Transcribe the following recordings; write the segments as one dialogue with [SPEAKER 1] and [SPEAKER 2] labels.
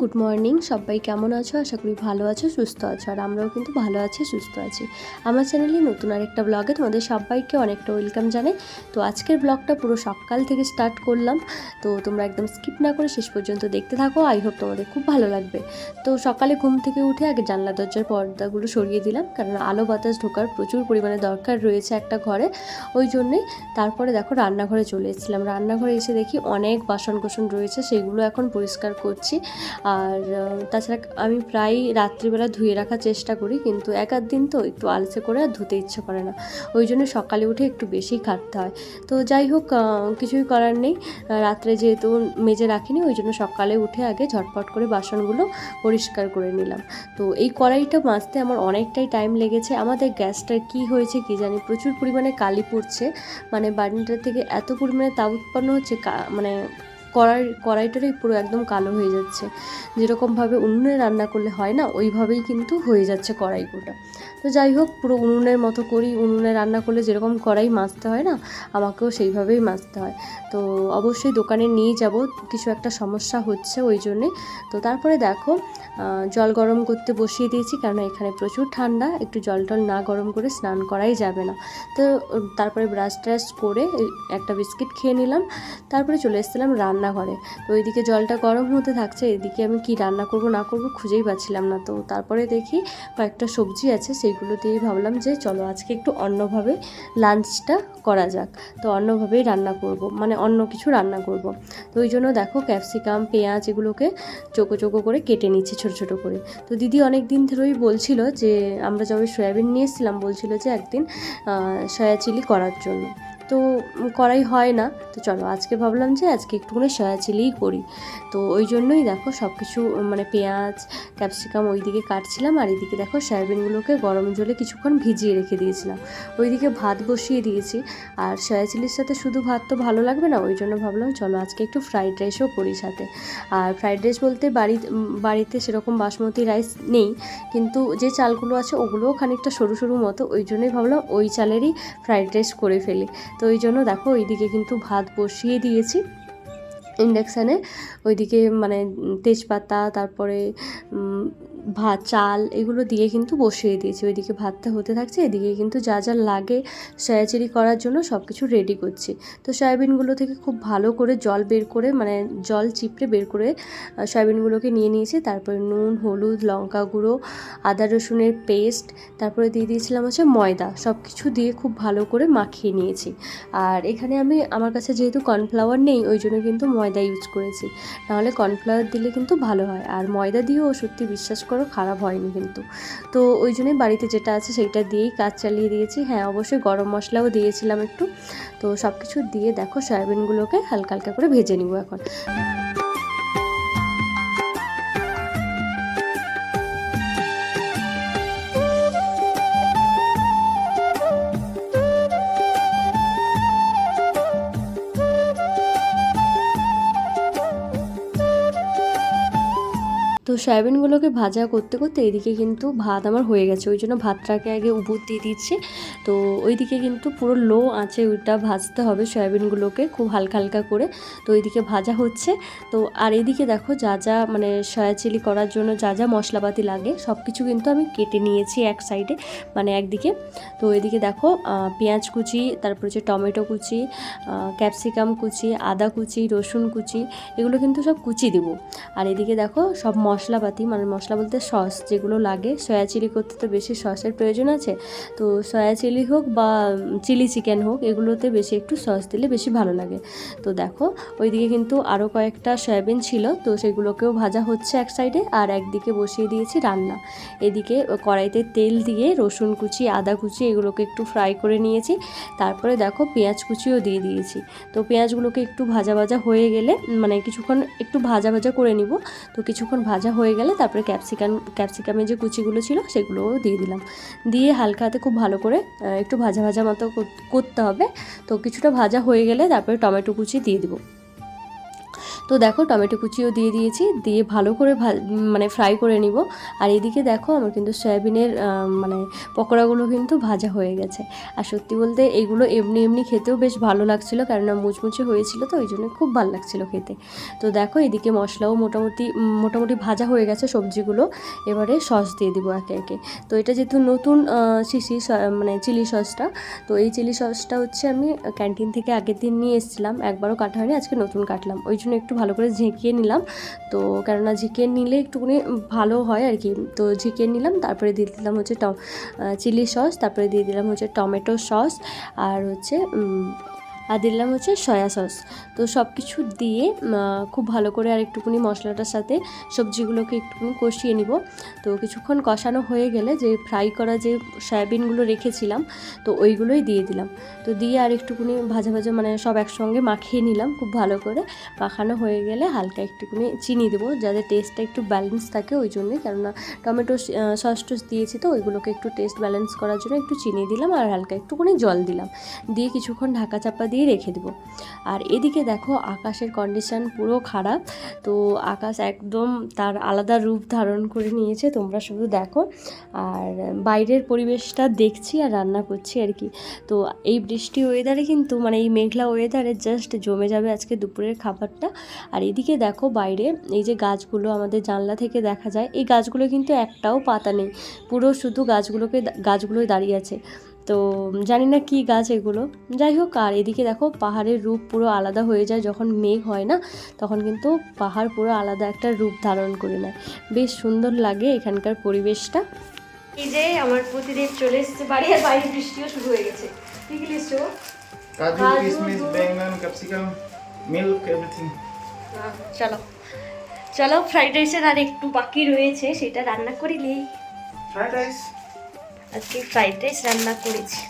[SPEAKER 1] Good morning. সবাই কেমন আছো? আশা করি ভালো আছো, সুস্থ আছো, আর আমরাও কিন্তু ভালো আছি, সুস্থ আছি। আমার চ্যানেলে নতুন আরেকটা ব্লগে তোমাদের সবাইকে অনেকটা ওয়েলকাম জানাই। তো আজকের ব্লগটা পুরো সকাল থেকে স্টার্ট করলাম। তো তোমরা একদম স্কিপ না করে শেষ পর্যন্ত দেখতে থাকো। আই হোপ তোমাদের খুব ভালো লাগবে। তো সকালে ঘুম থেকে উঠে আগে জানলা দরজার পর্দাগুলো সরিয়ে দিলাম। কারণ আলো বাতাস ঢোকার প্রচুর পরিমাণে দরকার রয়েছে একটা ঘরে। ওই জন্যেই তারপরে দেখো রান্নাঘরে চলে এসেছিলাম। রান্নাঘরে এসে দেখি অনেক বাসন কোসন রয়েছে। সেগুলো এখন পরিষ্কার করছি। আর তাছাড়া আমি প্রায় রাত্রিবেলা ধুয়ে রাখার চেষ্টা করি, কিন্তু এক আধ দিন তো একটু আলসে করে আর ধুতে ইচ্ছে করে না। ওই জন্য সকালে উঠে একটু বেশি খাটতে হয়। তো যাই হোক কিছুই করার নেই। রাত্রে যেহেতু মেজে রাখিনি, ওই জন্য সকালে উঠে আগে ঝটপট করে বাসনগুলো পরিষ্কার করে নিলাম। তো এই কড়াইটা মাজতে আমার অনেকটাই টাইম লেগেছে। আমাদের গ্যাসটা কি হয়েছে কি জানি, প্রচুর পরিমাণে কালি পড়ছে। মানে বার্নিটা থেকে এত পরিমাণে তাপ উৎপন্ন হচ্ছে মানে কড়াই, কড়াইটারই পুরো একদম কালো হয়ে যাচ্ছে। যেরকমভাবে উনুনে রান্না করলে হয় না, ওইভাবেই কিন্তু হয়ে যাচ্ছে কড়াইগুলো তো যাই হোক, পুরো উনুনের মতো করি উনুনে রান্না করলে যেরকম কড়াই মাজতে হয় না, আমাকেও সেইভাবেই মাজতে হয়। তো অবশ্যই দোকানে নিয়ে যাব, কিছু একটা সমস্যা হচ্ছে ওই জন্যে। তো তারপরে দেখো জল গরম করতে বসিয়ে দিয়েছি কারণ এখানে প্রচুর ঠান্ডা, একটু জল টল না গরম করে স্নান করাই যাবে না। তো তারপরে ব্রাশ ট্রাশ করে একটা বিস্কিট খেয়ে নিলাম, তারপরে চলে এসেছিলাম রান্নাঘরে। তো ওইদিকে জলটা গরম হতে থাকছে, এদিকে আমি কি রান্না করব না করব খুঁজেই পাচ্ছিলাম না। তো তারপরে দেখি কয়েকটা সবজি আছে সেইগুলো দিয়েই ভাবলাম যে চলো আজকে একটু অন্যভাবে লাঞ্চটা করা যাক। তো অন্যভাবেই রান্না করব মানে অন্য কিছু রান্না করব। তো ওই জন্য দেখো ক্যাপসিকাম, পেঁয়াজ এগুলোকে চোকো চোকো করে কেটে নিচ্ছি ছোটো ছোটো করে। তো দিদি অনেক দিন ধরেই বলছিল যে আমরা যবে সয়াবিন নিয়ে এসেছিলাম, বলছিল যে একদিন সয়া চিলি করার জন্য। তো করাই হয় না। তো চলো, আজকে ভাবলাম যে আজকে একটুখানি সয়া চিলিই করি। তো ওই জন্যই দেখো সব কিছু মানে পেঁয়াজ ক্যাপসিকাম ওইদিকে কাটছিলাম। আর এদিকে দেখো সয়াবিনগুলোকে গরম জলে কিছুক্ষণ ভিজিয়ে রেখে দিয়েছিলাম। ওইদিকে ভাত বসিয়ে দিয়েছি। আর সয়া চিলির সাথে শুধু ভাত তো ভালো লাগবে না, ওই জন্য ভাবলাম চলো আজকে একটু ফ্রাইড রাইসও করি সাথে। আর ফ্রাইড রাইস বলতে বাড়ি, বাড়িতে সেরকম বাসমতি রাইস নেই। কিন্তু যে চালগুলো আছে ওগুলোও খানিকটা সরু সরু মতো, ওই জন্যই ভাবলাম ওই চালেরই ফ্রাইড রাইস করে ফেলি। তো ওই জন্য দেখো ওইদিকে কিন্তু ভাত বসিয়ে দিয়েছি। ইন্ডাকশানে ওইদিকে মানে তেজপাতা তারপরে ভাত, চাল এগুলো দিয়ে কিন্তু বসিয়ে দিয়েছি। ওইদিকে ভাতটা হতে থাকছে, এদিকে কিন্তু যা যা লাগে সয়াচিরি করার জন্য সব কিছু রেডি করছি। তো সয়াবিনগুলো থেকে খুব ভালো করে জল বের করে মানে জল চিপড়ে বের করে সয়াবিনগুলোকে নিয়ে নিয়েছি। তারপরে নুন, হলুদ, লঙ্কা গুঁড়ো, আদা রসুনের পেস্ট তারপরে দিয়ে দিয়েছিলাম হচ্ছে ময়দা। সব কিছু দিয়ে খুব ভালো করে মাখিয়ে নিয়েছি। আর এখানে আমি, আমার কাছে যেহেতু কর্নফ্লাওয়ার নেই, ওই জন্য কিন্তু ময়দা ইউজ করেছি। নাহলে কর্নফ্লাওয়ার দিলে কিন্তু ভালো হয়। আর ময়দা দিয়েও সত্যি বিশ্বাস করো খারাপ হয়নি কিন্তু। তো ওই জন্যই বাড়িতে যেটা আছে সেইটা দিয়েই কাজ চালিয়ে দিয়েছি। হ্যাঁ অবশ্যই গরম মশলাও দিয়েছিলাম একটু। তো সব কিছু দিয়ে দেখো, সয়াবিনগুলোকে হালকা হালকা করে ভেজে নিব এখন। তো সয়াবিনগুলোকে ভাজা করতে করতে এদিকে কিন্তু ভাত আমার হয়ে গেছে। ওই জন্য ভাতটাকে আগে উবুর দিয়ে দিচ্ছি। তো ওইদিকে কিন্তু পুরো লো আঁচে ওইটা ভাজতে হবে সয়াবিনগুলোকে খুব হালকা হালকা করে। তো ওইদিকে ভাজা হচ্ছে। তো আর এদিকে দেখো যা যা মানে সয়া চিলি করার জন্য যা যা মশলাপাতি লাগে সব কিছু কিন্তু আমি কেটে নিয়েছি এক সাইডে মানে একদিকে। তো এদিকে দেখো পেঁয়াজ কুচি, তারপর হচ্ছে টমেটো কুচি ক্যাপসিকাম কুচি, আদা কুচি, রসুন কুচি, এগুলো কিন্তু সব কুচি দেবো। আর এদিকে দেখো সব মশলাপাতি মানে মশলা বলতে সস যেগুলো লাগে। সয়া চিলি করতে তো বেশি সসের প্রয়োজন আছে। তো সয়া চিলি হোক বা চিলি চিকেন হোক, এগুলোতে বেশি একটু সস দিলে বেশি ভালো লাগে। তো দেখো, ওইদিকে কিন্তু আরও কয়েকটা সয়াবিন ছিল, তো সেগুলোকেও ভাজা হচ্ছে এক সাইডে আর একদিকে বসিয়ে দিয়েছি রান্না। এদিকে কড়াইতে তেল দিয়ে রসুন কুচি, আদা কুচি এগুলোকে একটু ফ্রাই করে নিয়েছি। তারপরে দেখো পেঁয়াজ কুচিও দিয়ে দিয়েছি। তো পেঁয়াজগুলোকে একটু ভাজা ভাজা হয়ে গেলে মানে কিছুক্ষণ একটু ভাজা ভাজা করে নিব। তো কিছুক্ষণ ভাজা হয়ে গেলে তারপরে ক্যাপসিকাম, ক্যাপসিকামের যে কুচিগুলো ছিল সেগুলোও দিয়ে দিলাম। দিয়ে হালকা হাতে খুব ভালো করে একটু ভাজা ভাজা মতো করতে হবে। তো কিছুটা ভাজা হয়ে গেলে তারপরে টমেটো কুচি দিয়ে দিব। তো দেখো টমেটো কুচিও দিয়ে দিয়েছি, দিয়ে ভালো করে মানে ফ্রাই করে নিব। আর এদিকে দেখো আমার কিন্তু সয়াবিনের মানে পকোড়াগুলো কিন্তু ভাজা হয়ে গেছে। আর সত্যি বলতে এগুলো এমনি এমনি খেতেও বেশ ভালো লাগছিল, কেননা মুচমুচে হয়েছিল তো, ওই জন্য খুব ভালো লাগছিল খেতে। তো দেখো এদিকে মশলাও মোটামুটি মোটামুটি ভাজা হয়ে গেছে সবজিগুলো। এবারে সস দিয়ে দিব একে একে। তো এটা যেহেতু নতুন শিশি মানে চিলি সসটা, তো এই চিলি সসটা হচ্ছে আমি ক্যান্টিন থেকে আগের দিন নিয়ে এসেছিলাম, একবারও কাটা হয়নি, আজকে নতুন কাটলাম। ওই জন্য একটু ভালো করে ঝেঁকিয়ে নিলাম। তো কেননা ঝেঁকিয়ে নিলে একটুখানি ভালো হয় আর কি। তো ঝেঁকিয়ে নিলাম, তারপরে দিয়ে দিলাম হচ্ছে চিলি সস, তারপরে দিয়ে দিলাম হচ্ছে টমেটো সস, আর হচ্ছে আর দিলাম হচ্ছে সয়া সস। তো সব কিছু দিয়ে খুব ভালো করে আর একটুখানি মশলাটার সাথে সবজিগুলোকে একটুখানি কষিয়ে নিব। তো কিছুক্ষণ কষানো হয়ে গেলে যে ফ্রাই করা যে সয়াবিনগুলো রেখেছিলাম, তো ওইগুলোই দিয়ে দিলাম। তো দিয়ে আর একটুখানি ভাজা ভাজা মানে সব একসঙ্গে মাখিয়ে নিলাম খুব ভালো করে। মাখানো হয়ে গেলে হালকা একটুখানি চিনি দেবো যাতে টেস্টটা একটু ব্যালেন্স থাকে ওই জন্যই কেননা টমেটো সস টস দিয়েছি তো, ওইগুলোকে একটু টেস্ট ব্যালেন্স করার জন্য একটু চিনি দিলাম আর হালকা একটুখানি জল দিলাম। দিয়ে কিছুক্ষণ ঢাকা চাপা দিয়ে রেখে দেবো। আর এদিকে দেখো আকাশের কন্ডিশন পুরো খারাপ, তো আকাশ একদম তার আলাদা রূপ ধারণ করে নিয়েছে, তোমরা শুধু দেখো। আর বাইরের পরিবেশটা দেখছি আর রান্না করছি আর কি। তো এই বৃষ্টি ওয়েদারে কিন্তু মানে এই মেঘলা ওয়েদারে জাস্ট জমে যাবে আজকে দুপুরের খাবারটা। আর এদিকে দেখো বাইরে, এই যে গাছগুলো আমাদের জানলা থেকে দেখা যায়, এই গাছগুলো কিন্তু একটাও পাতা নেই। পুরো শুধু গাছগুলোকে, গাছগুলোই দাঁড়িয়ে আছে। তো জানি না কি গাছ এগুলো। যাই হোক আর এদিকে দেখো পাহাড়ের রূপ পুরো আলাদা হয়ে যায় যখন মেঘ হয় না তখন কিন্তু পাহাড় পুরো আলাদা একটা রূপ ধারণ করে নেয়। বেশ সুন্দর লাগে এখানকার পরিবেশটা। এই যে আমার প্রতিদিন চলে এসেছে বাড়ি আর বাইরে বৃষ্টিও শুরু হয়ে গেছে। কি কি লিখছো
[SPEAKER 2] কাজু
[SPEAKER 1] কিশমিশ
[SPEAKER 2] বেঙ্গন ক্যাপসিকাম মিল্ক এভরিথিং।
[SPEAKER 1] চলো। চলো ফ্রাইড রাইসের আর একটু বাকি রয়েছে সেটা রান্না করে
[SPEAKER 2] নেই। Fried rice?
[SPEAKER 1] আজকে ফ্রাইড রাইস রান্না করেছি।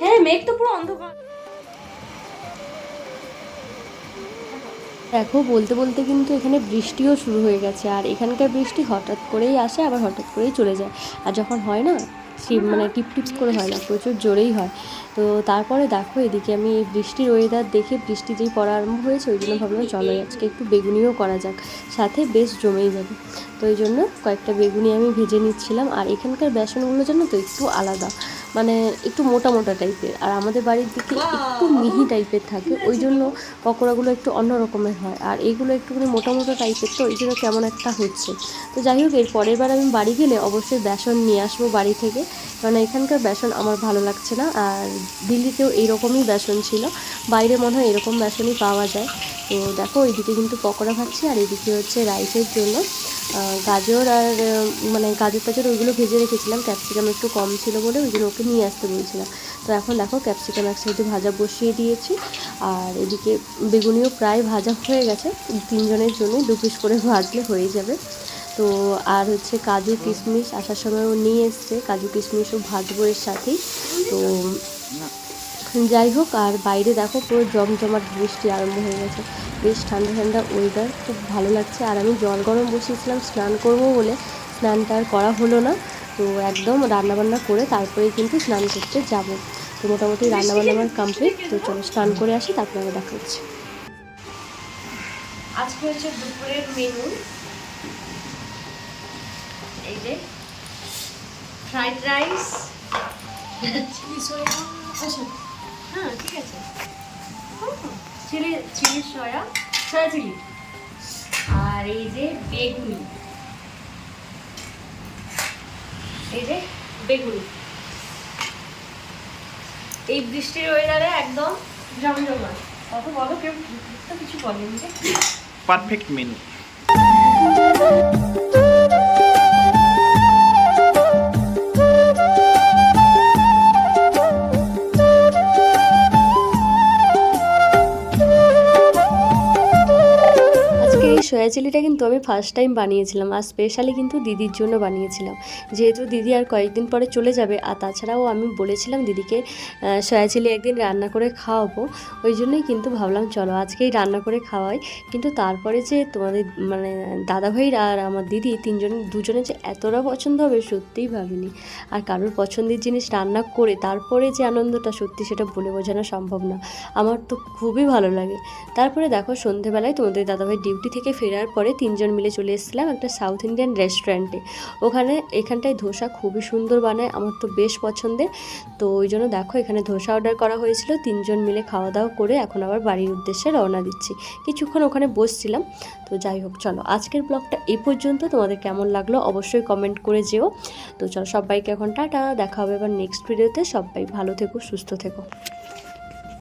[SPEAKER 1] হ্যাঁ মেঘ তো পুরো অন্ধকার। দেখো বলতে বলতে কিন্তু এখানে বৃষ্টিও শুরু হয়ে গেছে আর এখানকার বৃষ্টি হঠাৎ করেই আসে আবার হঠাৎ করেই চলে যায়। আর যখন হয় না সে মানে টিপ টিপস করে হয় না, প্রচুর জোরেই হয়। তো তারপরে দেখো এদিকে আমি বৃষ্টির ওয়েদার দেখে বৃষ্টি যেই পড়া আরম্ভ হয়েছে, ওই জন্য ভাবলাম চলো আজকে একটু বেগুনিও করা যাক, সাথে বেশ জমেই যাবে। তো ওই জন্য কয়েকটা বেগুনি আমি ভেজে নিচ্ছিলাম, আর এখানকার বেসনগুলো জানো তো একটু আলাদা। মানে একটু মোটা মোটা টাইপের। আর আমাদের বাড়ির দিকে একটু মিহি টাইপের থাকে ওই জন্য পকোড়াগুলো একটু অন্য রকমের হয়। আর এইগুলো একটুখানি মোটা মোটা টাইপের তো ওই জন্য কেমন একটা হচ্ছে। তো যাই হোক এর পরের বার আমি বাড়ি গেলে অবশ্যই বেসন নিয়ে আসব বাড়ি থেকে। কারণ এখানকার বেসন আমার ভালো লাগছে না আর দিল্লিতেও এইরকমই বেসন ছিল। বাইরে মনে হয় এরকম বেসনই পাওয়া যায়। তো দেখো এইদিকে কিন্তু পকোড়া ভাজছি আর এদিকে হচ্ছে রাইসের জন্য গাজর আর মানে গাজর টাজর ওইগুলো ভেজে রেখেছিলাম। ক্যাপসিকাম একটু কম ছিল বলে ওই জন্য ওকে নিয়ে আসতে বলছিলাম। তো এখন দেখো ক্যাপসিকাম এক সাইডে ভাজা বসিয়ে দিয়েছি। আর এদিকে বেগুনিও প্রায় ভাজা হয়ে গেছে। তিনজনের জন্য দু পিস করে ভাজলে হয়ে যাবে। তো আর হচ্ছে কাজু কিশমিশ আসার সময় ও নিয়ে এসছে। কাজু কিশমিশও ভাজবো এর সাথেই। তো যাই হোক আর বাইরে দেখো পুরো জমজমাট বৃষ্টি আরম্ভ হয়ে গেছে। বেশ ঠান্ডা ঠান্ডা ওয়েদার খুব ভালো লাগছে। আর আমি জল গরম বসিয়েছিলাম স্নান করব বলে। স্নানটা আর করা হলো না। তো একদম রান্নাবান্না করে তারপরে কিন্তু স্নান করতে যাব। তো মোটামুটি রান্নাবান্না আমার কমপ্লিট তো চলো স্নান করে আসি তারপরে আবার দেখা হচ্ছে। আজকে হচ্ছে দুপুরের মেনু এই যে ফ্রাইড রাইস চিলি সয়া হ্যাঁ, এই যে বেগুনি। এই বৃষ্টির ওয়েদারে একদম জমজমা কত বলো কেউ কিছু বলেনি পারফেক্ট মেনু সয়া চিলিটা কিন্তু আমি ফার্স্ট টাইম বানিয়েছিলাম আর স্পেশালি কিন্তু দিদির জন্য বানিয়েছিলাম। যেহেতু দিদি আর কয়েকদিন পরে চলে যাবে, আর তাছাড়াও আমি বলেছিলাম দিদিকে সয়া চিলি একদিন রান্না করে খাওয়াবো, ওই জন্যই কিন্তু ভাবলাম চলো আজকেই রান্না করে খাওয়াই। কিন্তু তারপরে যে তোমাদের মানে দাদাভাইর আর আমার দিদি তিনজন দুজনে যে এতটা পছন্দ হবে সত্যিই ভাবিনি। আর কারোর পছন্দের জিনিস রান্না করে তারপরে যে আনন্দটা সত্যি সেটা বলে বোঝানো সম্ভব না। আমার তো খুবই ভালো লাগে। তারপরে দেখো সন্ধেবেলায় তোমাদের দাদাভাই ডিউটি থেকে ফেরার পরে তিনজন মিলে চলে এসেছিলাম একটা সাউথ ইন্ডিয়ান রেস্টুরেন্টে ওখানে, এখানটায় ধোসা খুবই সুন্দর বানায়, আমার তো বেশ পছন্দের। তো ওই জন্য দেখো, এখানে ধোসা অর্ডার করা হয়েছিল, তিনজন মিলে খাওয়া দাওয়া করে এখন আবার বাড়ির উদ্দেশ্যে রওনা দিচ্ছি। কিছুক্ষণ ওখানে বসছিলাম, তো যাই হোক, চলো আজকের ব্লগটা এই পর্যন্ত। তোমাদের কেমন লাগল অবশ্যই কমেন্ট করে যেও। তো চলো সবাইকে এখন টাটা, দেখা হবে এবার নেক্সট ভিডিওতে সবাই ভালো থেকো, সুস্থ থেকো।